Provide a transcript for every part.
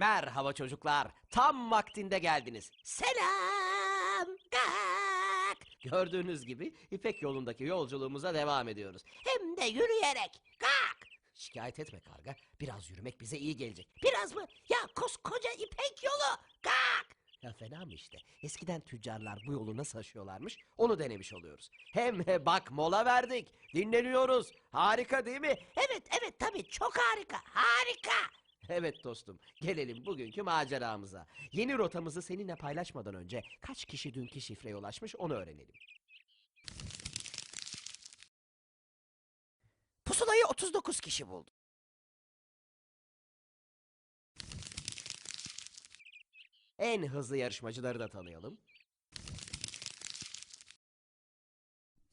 Merhaba çocuklar. Tam vaktinde geldiniz. Selam. Gak. Gördüğünüz gibi İpek yolundaki yolculuğumuza devam ediyoruz. Hem de yürüyerek. Gak. Şikayet etme karga. Biraz yürümek bize iyi gelecek. Biraz mı? Ya koskoca İpek yolu. Gak. Ya fena mı işte? Eskiden tüccarlar bu yolu nasıl aşıyorlarmış onu denemiş oluyoruz. Hem bak mola verdik. Dinleniyoruz. Harika değil mi? Evet evet tabii çok harika. Harika. Evet dostum, gelelim bugünkü maceramıza. Yeni rotamızı seninle paylaşmadan önce kaç kişi dünkü şifreye ulaşmış onu öğrenelim. Pusulayı 39 kişi buldu. En hızlı yarışmacıları da tanıyalım.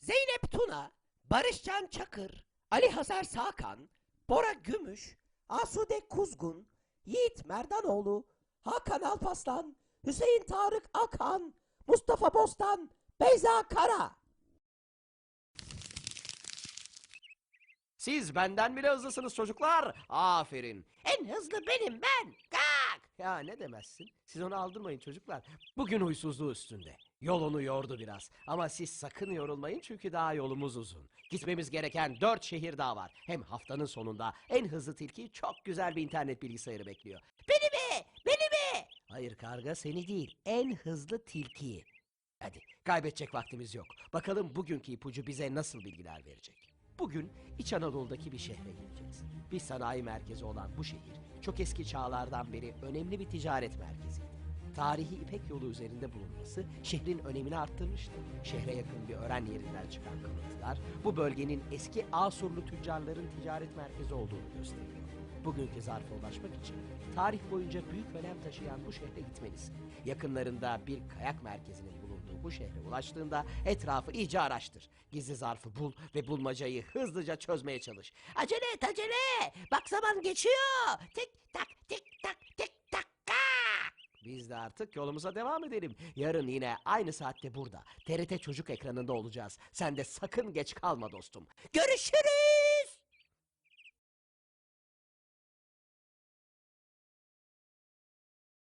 Zeynep Tuna, Barışcan Çakır, Ali Hazar Sakan, Bora Gümüş, Asude Kuzgun, Yiğit Merdanoğlu, Hakan Alpaslan, Hüseyin Tarık Akan, Mustafa Bostan, Beyza Kara. Siz benden bile hızlısınız çocuklar. Aferin. En hızlı benim ben. Ya ne demezsin? Siz onu aldırmayın çocuklar. Bugün huysuzluğu üstünde. Yol onu yordu biraz. Ama siz sakın yorulmayın çünkü daha yolumuz uzun. Gitmemiz gereken dört şehir daha var. Hem haftanın sonunda en hızlı tilki çok güzel bir internet bilgisayarı bekliyor. Beni mi? Beni mi? Hayır karga seni değil. En hızlı tilkiyi. Hadi kaybedecek vaktimiz yok. Bakalım bugünkü ipucu bize nasıl bilgiler verecek. Bugün İç Anadolu'daki bir şehre gideceğiz. Bir sanayi merkezi olan bu şehir çok eski çağlardan beri önemli bir ticaret merkeziydi. Tarihi İpek yolu üzerinde bulunması şehrin önemini arttırmıştı. Şehre yakın bir öğren yerinden çıkan kalıntılar bu bölgenin eski Asurlu tüccarların ticaret merkezi olduğunu gösteriyor. Bugünkü zarfa ulaşmak için tarih boyunca büyük önem taşıyan bu şehre gitmelisin. Yakınlarında bir kayak merkezinin bu şehre ulaştığında etrafı iyice araştır. Gizli zarfı bul ve bulmacayı hızlıca çözmeye çalış. Acele et acele! Bak zaman geçiyor! Tik tak tik tak tik tak kak! Biz de artık yolumuza devam edelim. Yarın yine aynı saatte burada. TRT Çocuk ekranında olacağız. Sen de sakın geç kalma dostum. Görüşürüz!